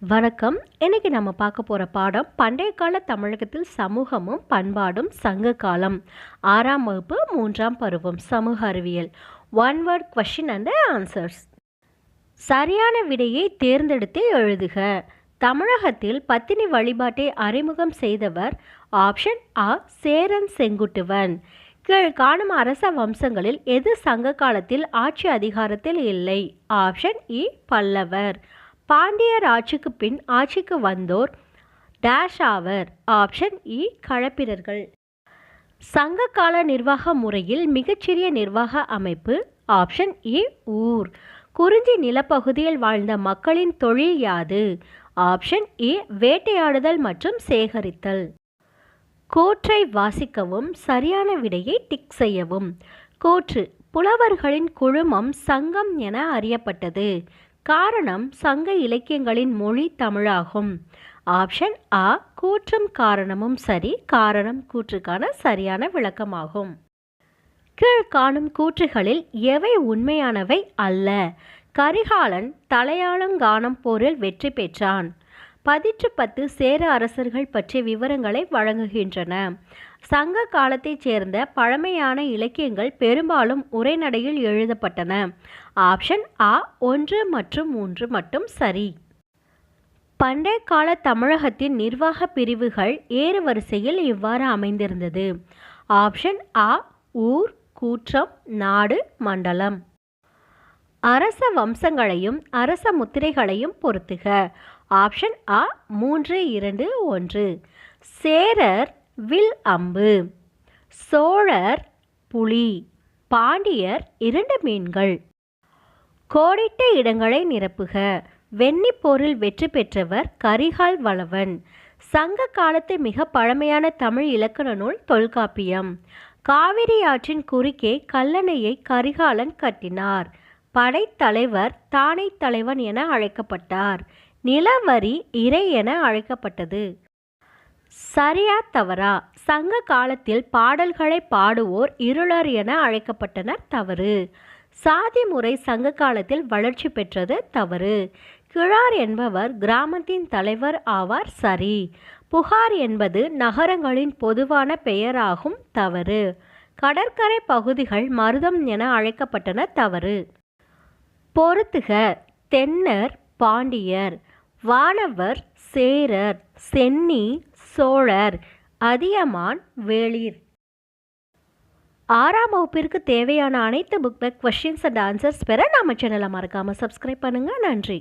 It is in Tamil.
வணக்கம். இன்னைக்கு நம்ம பார்க்க போகிற பாடம் பண்டைய கால தமிழகத்தில் சமூகமும் பண்பாடும் சங்க காலம். ஆறாம் வகுப்பு மூன்றாம் பருவம் சமூக அறிவியல். One word question and answers சரியான விடையை தேர்ந்தெடுத்து எழுதுக. தமிழகத்தில் பத்தினி வழிபாட்டை அறிமுகம் செய்தவர் ஆப்ஷன் ஆ சேரன் செங்குட்டுவன். கீழ் காணும் அரச வம்சங்களில் எது சங்க காலத்தில் ஆட்சி அதிகாரத்தில் இல்லை? ஆப்ஷன் இ பல்லவர். பாண்டியர் ஆட்சிக்கு பின் ஆட்சிக்கு வந்தோர் டேஷ் ஆவர் ஆப்ஷன் இ e, களப்பிரர்கள் சங்க கால நிர்வாக முறையில் மிகச்சிறிய நிர்வாக அமைப்பு ஆப்ஷன் இ e, ஊர். குறிஞ்சி நிலப்பகுதியில் வாழ்ந்த மக்களின் தொழில் யாது? ஆப்ஷன் இ e, வேட்டையாடுதல் மற்றும் சேகரித்தல். கோற்றை வாசிக்கவும் சரியான விடையை டிக் செய்யவும். கோற்று புலவர்களின் குழுமம் சங்கம் என அறியப்பட்டது. காரணம் சங்க இலக்கியங்களின் மொழி தமிழாகும். ஆப்ஷன் ஆ கூற்றும் காரணமும் சரி காரணம் கூற்றுக்கான சரியான விளக்கமாகும். கீழ்காணும் கூற்றுகளில் எவை உண்மையானவை அல்ல. கரிகாலன் தலையாளங்கானம் போரில் வெற்றி பெற்றான். பதிற்று பத்து சேர அரசர்கள் பற்றிய விவரங்களை வழங்குகின்றன. சங்க காலத்தைச் சேர்ந்த பழமையான இலக்கியங்கள் பெரும்பாலும் உரைநடையில் எழுதப்பட்டன. ஆப்ஷன் ஆ ஒன்று மற்றும் மூன்று மட்டும் சரி. பண்டைய கால தமிழகத்தின் நிர்வாக பிரிவுகள் ஏறு வரிசையில் இவ்வாறு அமைந்திருந்தது. ஆப்ஷன் ஆ ஊர் கூற்றம் நாடு மண்டலம். அரச வம்சங்களையும் அரச முத்திரைகளையும் பொருத்துக. ஆப்ஷன் ஆ மூன்று இரண்டு ஒன்று. சேரர் வில் அம்பு. சோழர் புலி. பாண்டியர் இரண்டு மீன்கள். கோடிட்ட இடங்களை நிரப்புக. வெண்ணிப்போரில் வெற்றி பெற்றவர் கரிகால் வளவன். சங்க காலத்து மிக பழமையான தமிழ் இலக்கண நூல் தொல்காப்பியம். காவிரி ஆற்றின் குறுக்கே கல்லணையை கரிகாலன் கட்டினார். படைத்தலைவர் தானை தலைவன் என அழைக்கப்பட்டார். நிலவரி இறை என அழைக்கப்பட்டது. சரியா தவறா? சங்க காலத்தில் பாடல்களை பாடுவோர் இருளர் என அழைக்கப்பட்டனர் தவறு. சாதி முறை சங்க காலத்தில் வளர்ச்சி பெற்றது தவறு. கிழார் என்பவர் கிராமத்தின் தலைவர் ஆவார் சரி. புகார் என்பது நகரங்களின் பொதுவான பெயராகும் தவறு. கடற்கரை பகுதிகள் மருதம் என அழைக்கப்பட்டன தவறு. பொருத்துக தென்னர் பாண்டியர். வானவர் சேரர் சென்னி சோழர் அதியமான் வேளிர். ஆறாம் வகுப்பிற்கு தேவையான அனைத்து book back questions and answers பெற நம்ம சேனலை மறக்காமல் சப்ஸ்கிரைப் பண்ணுங்கள் நன்றி.